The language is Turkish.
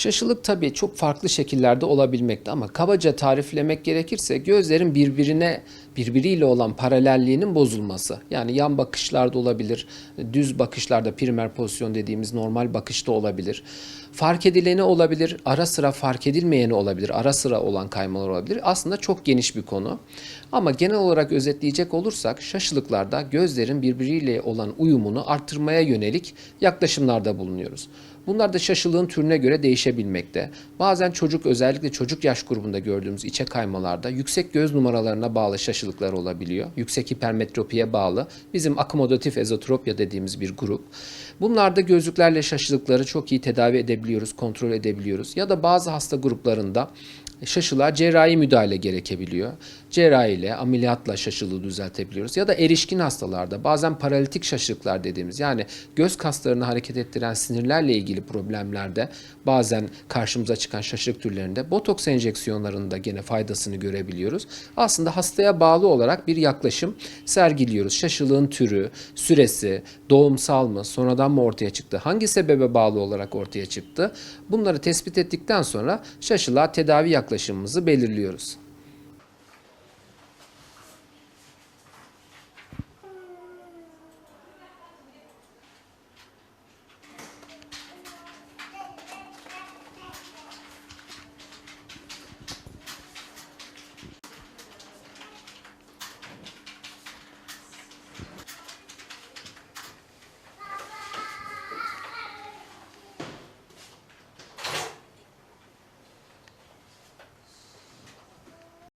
Şaşılık tabii çok farklı şekillerde olabilmekte ama kabaca tariflemek gerekirse gözlerin birbirine birbiriyle olan paralelliğinin bozulması. Yani yan bakışlarda olabilir, düz bakışlarda primer pozisyon dediğimiz normal bakışta olabilir. Fark edileni olabilir, ara sıra fark edilmeyeni olabilir, ara sıra olan kaymalar olabilir. Aslında çok geniş bir konu. Ama genel olarak özetleyecek olursak şaşılıklarda gözlerin birbiriyle olan uyumunu arttırmaya yönelik yaklaşımlarda bulunuyoruz. Bunlar da şaşılığın türüne göre değişebilmekte. Bazen çocuk özellikle çocuk yaş grubunda gördüğümüz içe kaymalarda yüksek göz numaralarına bağlı şaşılıklar olabiliyor. Yüksek hipermetropiye bağlı. Bizim akomodatif ezotropya dediğimiz bir grup. Bunlarda gözlüklerle şaşılıkları çok iyi tedavi edebiliyoruz, kontrol edebiliyoruz. Ya da bazı hasta gruplarında şaşılığa cerrahi müdahale gerekebiliyor. Cerrahi ile ameliyatla şaşılığı düzeltebiliyoruz. Ya da erişkin hastalarda bazen paralitik şaşılıklar dediğimiz yani göz kaslarını hareket ettiren sinirlerle ilgili problemlerde bazen karşımıza çıkan şaşılık türlerinde botoks enjeksiyonlarında gene faydasını görebiliyoruz. Aslında hastaya bağlı olarak bir yaklaşım sergiliyoruz. Şaşılığın türü, süresi, doğumsal mı, sonradan mı ortaya çıktı, hangi sebebe bağlı olarak ortaya çıktı? Bunları tespit ettikten sonra şaşılığa tedavi yaklaşımımızı belirliyoruz.